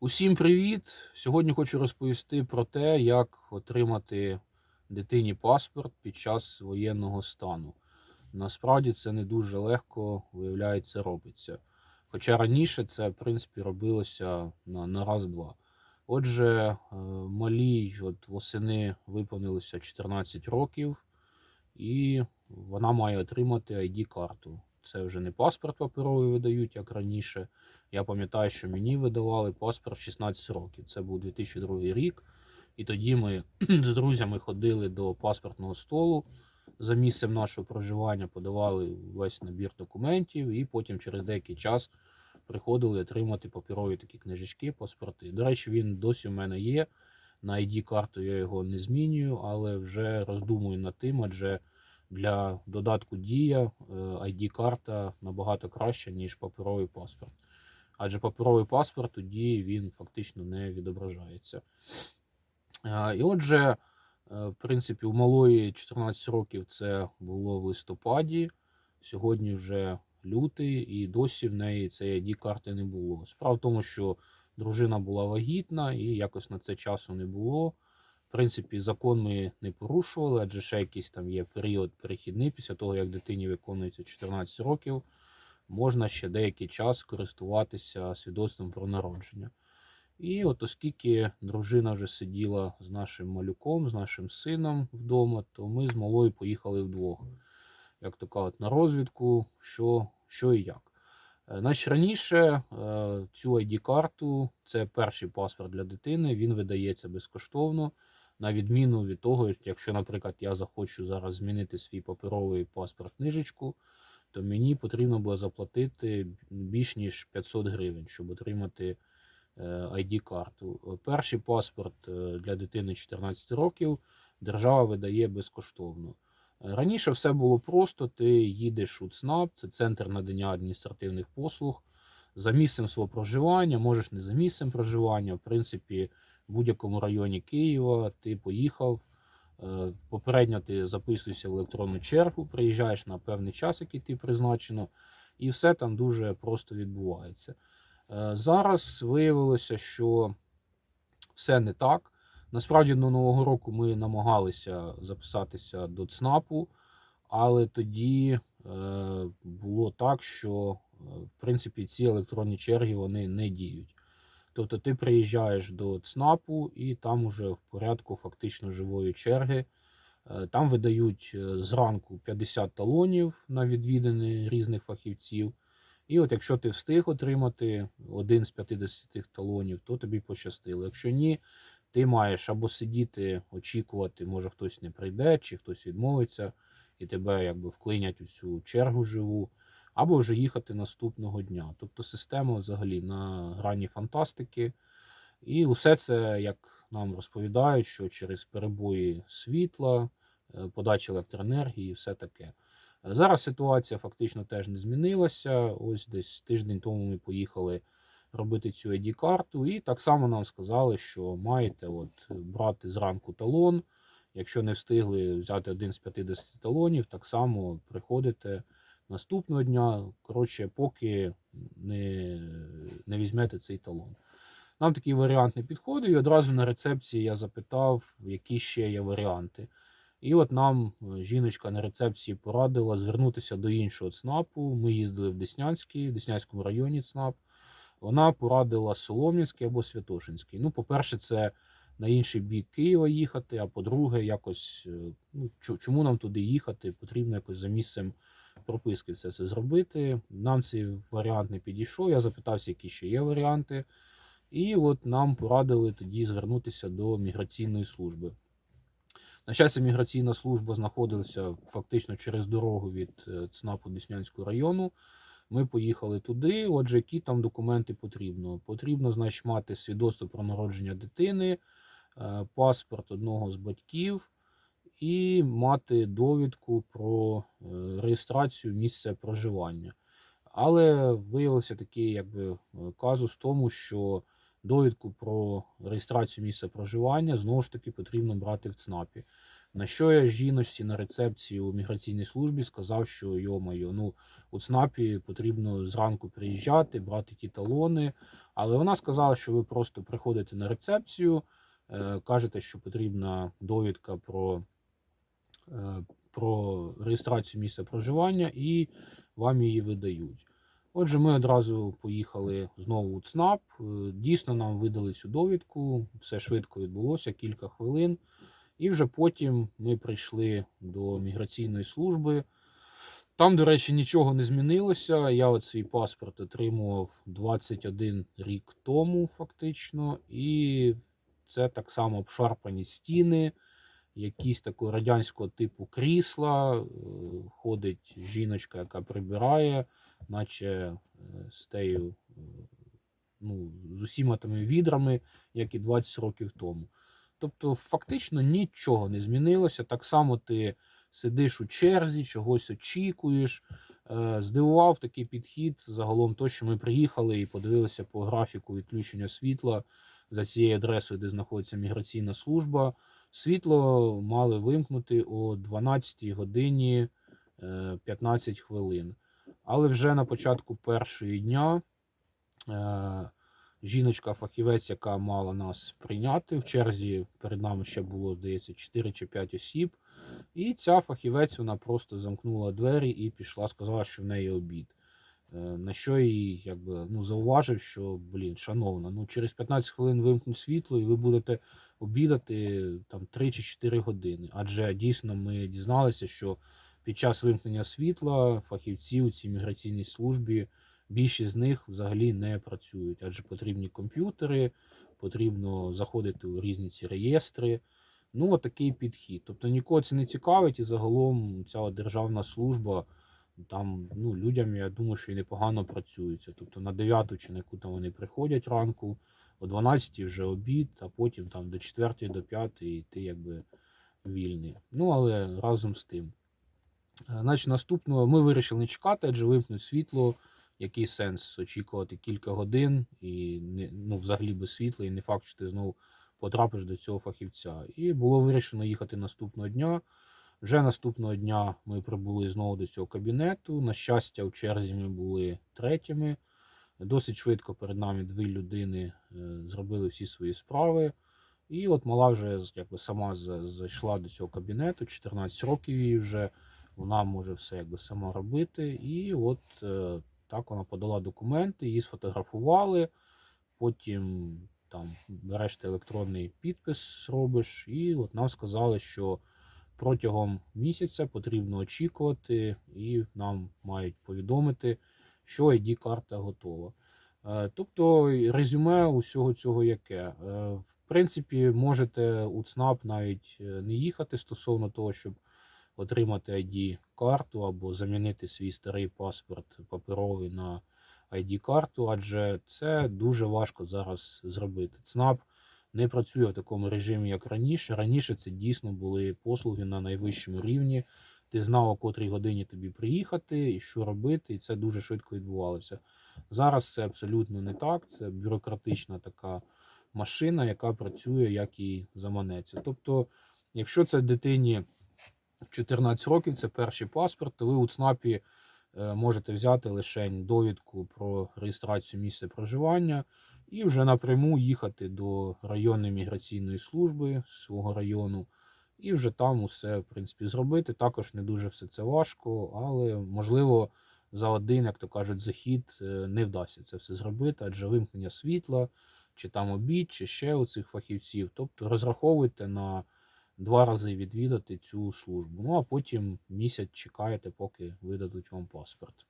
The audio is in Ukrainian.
Усім привіт! Сьогодні хочу розповісти про те, як отримати дитині паспорт під час воєнного стану. Насправді це не дуже легко, виявляється, робиться. Хоча раніше це, в принципі, робилося на, на раз-два. Отже, е, малій от восени виповнилося 14 років, і вона має отримати ID-карту. Це вже не паспорт паперовий видають, як раніше. Я пам'ятаю, що мені видавали паспорт 16 років. Це був 2002 рік. І тоді ми з друзями ходили до паспортного столу за місцем нашого проживання, подавали весь набір документів, і потім через деякий час приходили отримати паперові такі книжечки, паспорти. До речі, він досі у мене є. На ID-карту я його не змінюю, але вже роздумую над тим, адже для додатку Дія е, ID-карта набагато краща, ніж паперовий паспорт. Адже паперовий паспорт дії він фактично не відображається. І отже, е, в принципі, у малої 14 років це було в листопаді, сьогодні вже лютий, і досі в неї цієї ID-карти не було. Справа в тому, що дружина була вагітна і якось на це часу не було. В принципі, закон ми не порушували, адже ще якийсь там є період перехідний після того, як дитині виконується 14 років, можна ще деякий час користуватися свідоцтвом про народження. І от оскільки дружина вже сиділа з нашим малюком, з нашим сином вдома, то ми з малою поїхали вдвох, як то кажуть, на розвідку, що, що і як. Е, Значить, раніше е, цю ID-карту, це перший паспорт для дитини, він видається безкоштовно, на відміну від того, якщо, наприклад, я захочу зараз змінити свій паперовий паспорт книжечку, то мені потрібно буде заплатити більш ніж 500 гривень, щоб отримати е, ID-карту. Перший паспорт е, для дитини 14 років держава видає безкоштовно. Е, Раніше все було просто: ти їдеш у ЦНАП, це центр надання адміністративних послуг. За місцем свого проживання, можеш не за місцем проживання. В принципі, в будь-якому районі Києва ти поїхав. Е, Попередньо ти записуєшся в електронну чергу, приїжджаєш на певний час, який ти призначено, і все там дуже просто відбувається. Е, Зараз виявилося, що все не так. Насправді до Нового року ми намагалися записатися до ЦНАПу, але тоді е, було так, що в принципі ці електронні черги вони не діють. Тобто ти приїжджаєш до ЦНАПу і там уже в порядку фактично живої черги. е, Там видають е, зранку 50 талонів на відвідини різних фахівців. І от якщо ти встиг отримати один з 50 талонів, то тобі пощастило. Якщо ні, ти маєш або сидіти, очікувати, може хтось не прийде, чи хтось відмовиться, і тебе якби вклинять у цю чергу живу, або вже їхати наступного дня. Тобто система взагалі на грані фантастики. І усе це, як нам розповідають, що через перебої світла, е, подачі електроенергії і все таке. Е, Зараз ситуація фактично теж не змінилася. Ось десь тиждень тому ми поїхали робити цю ID-карту, і так само нам сказали, що маєте от брати зранку талон. Якщо не встигли взяти один з 50 талонів, так само приходите наступного дня. Коротше, поки не, не візьмете цей талон. Нам такий варіант не підходив, і одразу на рецепції я запитав, які ще є варіанти. І от нам е, жіночка на рецепції порадила звернутися до іншого ЦНАПу. Ми їздили в Деснянський, в Деснянському районі ЦНАП. Вона порадила Солом'янський або Святошинський. Ну, по-перше, це на інший бік Києва їхати, а по-друге, якось е, ну, чому нам туди їхати? Потрібно якось за місцем прописки все це зробити. Нам цей варіант не підійшов. Я запитався, які ще є варіанти. І от нам порадили тоді звернутися до міграційної служби. На щастя, міграційна служба знаходилася фактично через дорогу від е, ЦНАПу Деснянського району. Ми поїхали туди. Отже, які там документи потрібно? Потрібно, значить, мати свідоцтво про народження дитини, е, паспорт одного з батьків і мати довідку про е, реєстрацію місця проживання. Але виявився такий якби, е, казус в тому, що довідку про реєстрацію місця проживання знову ж таки потрібно брати в ЦНАПі. На що я жіночці на рецепції у міграційній службі сказав, що йо-моє, ну у ЦНАПі потрібно зранку приїжджати, брати ті талони, Але вона сказала, що ви просто приходите на рецепцію, е, кажете, що потрібна довідка про, про реєстрацію місця проживання, і вам її видають. Отже, ми одразу поїхали знову у ЦНАП. Е, Дійсно, нам видали цю довідку, все швидко відбулося, кілька хвилин. І вже потім ми прийшли до міграційної служби. Там, до речі, нічого не змінилося. Я от свій паспорт отримував 21 рік тому, фактично, і це так само обшарпані стіни, якісь такого радянського типу крісла. е, Ходить жіночка, яка прибирає, наче е, з тею, е, ну, з усіма тими відрами, як і 20 років тому. Тобто, фактично нічого не змінилося. Так само ти сидиш у черзі, чогось очікуєш. Здивував такий підхід. Загалом, то, що ми приїхали і подивилися по графіку відключення світла за цією адресою, де знаходиться міграційна служба. Світло мали вимкнути о 12 годині е, 15 хвилин. Але вже на початку першої дня е, жіночка-фахівець, яка мала нас прийняти в черзі, перед нами ще було, здається, 4 чи 5 осіб. І ця фахівець вона просто замкнула двері і пішла, сказала, що в неї обід. Е, На що їй якби, ну, зауважив, що, блін, шановна, ну через 15 хвилин вимкнуть світло, і ви будете обідати там 3 чи 4 години. Адже дійсно ми дізналися, що під час вимкнення світла фахівці у цій міграційній службі, більшість з них взагалі не працюють, адже потрібні комп'ютери, потрібно заходити у різні ці реєстри. Ну, от такий підхід. Тобто нікого це не цікавить, і загалом ця державна служба там ну, людям, я думаю, що і непогано працюється. Тобто на 9 чи на яку там вони приходять ранку, о 12 вже обід, а потім там до 4 до 5 і ти якби вільний. Ну, але разом з тим. Е, Значить, наступного ми вирішили не чекати, адже вимкнуть світло. Який сенс очікувати кілька годин і ну, взагалі без світла, і не факт, що ти знову потрапиш до цього фахівця. І було вирішено їхати наступного дня. Вже наступного дня ми прибули знову до цього кабінету. На щастя, в черзі ми були третіми. Досить швидко перед нами дві людини е, зробили всі свої справи. І от мала вже якби сама зайшла до цього кабінету, 14 років їй вже. Вона може все якби сама робити. І от е, так вона подала документи, її сфотографували. Потім там береш ти електронний підпис, робиш, і от нам сказали, що протягом місяця потрібно очікувати, і нам мають повідомити, що ID-карта готова. Е, Тобто резюме усього цього яке. Е, В принципі, можете у ЦНАП навіть е, не їхати стосовно того, щоб отримати ID-карту або замінити свій старий паспорт паперовий на ID-карту, адже це дуже важко зараз зробити. ЦНАП не працює в такому режимі, як раніше. Раніше це дійсно були послуги на найвищому рівні. Ти знав, о котрій годині тобі приїхати і що робити, і це дуже швидко відбувалося. Зараз це абсолютно не так. Це бюрократична така машина, яка працює як і заманеться. Тобто, якщо це дитині 14 років, це перший паспорт, то ви у ЦНАПі е, можете взяти лише довідку про реєстрацію місця проживання і вже напряму їхати до районної міграційної служби свого району, і вже там усе в принципі зробити. Також не дуже все це важко, але можливо за один, як то кажуть, захід е, не вдасться це все зробити, адже вимкнення світла, чи там обід, чи ще у цих фахівців. Тобто розраховуйте на два рази відвідати цю службу. Ну а потім місяць чекаєте, поки видадуть вам паспорт.